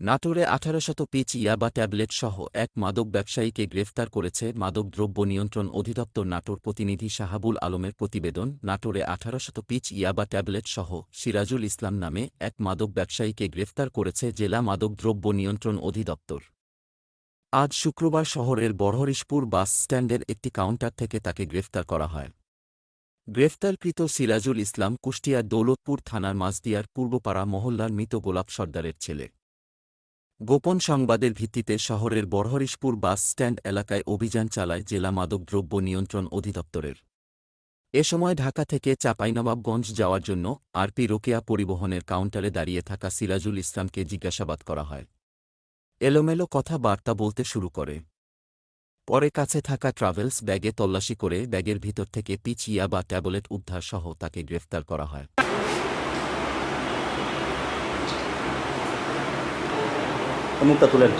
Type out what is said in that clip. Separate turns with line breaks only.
নাটোরে আঠারোশত পিচ ইয়াবা ট্যাবলেট সহ এক মাদক ব্যবসায়ীকে গ্রেফতার করেছে মাদক দ্রব্য নিয়ন্ত্রণ অধিদপ্তর নাটোর প্রতিনিধি শাহাবুল আলমের প্রতিবেদন। নাটোরে আঠারোশত পিচ ইয়াবা ট্যাবলেট সহ সিরাজুল ইসলাম নামে এক মাদক ব্যবসায়ীকে গ্রেফতার করেছে জেলা মাদক দ্রব্য নিয়ন্ত্রণ অধিদপ্তর। আজ শুক্রবার শহরের বড়হরিশপুর বাস স্ট্যান্ডের একটি কাউন্টার থেকে তাকে গ্রেফতার করা হয়। গ্রেফতারকৃত সিরাজুল ইসলাম কুষ্টিয়ার দৌলতপুর থানার মাসদিয়ার পূর্বপাড়া মহল্লার মৃত গোলাপ সর্দারের ছেলে। গোপন সংবাদের ভিত্তিতে শহরের বরহরিশপুর বাস স্ট্যান্ড এলাকায় অভিযান চালায় জেলা মাদকদ্রব্য নিয়ন্ত্রণ অধিদপ্তরের। এ সময় ঢাকা থেকে চাঁপাইনবাবগঞ্জ যাওয়ার জন্য আরপি রোকেয়া পরিবহনের কাউন্টারে দাঁড়িয়ে থাকা সিরাজুল ইসলামকে জিজ্ঞাসাবাদ করা হয়। এলোমেলো কথাবার্তা বলতে শুরু করে। পরে কাছে থাকা ট্রাভেলস ব্যাগে তল্লাশি করে ব্যাগের ভিতর থেকে পিচিয়া বা ট্যাবলেট উদ্ধার সহ তাকে গ্রেফতার করা হয়।
মুখটা তুলেন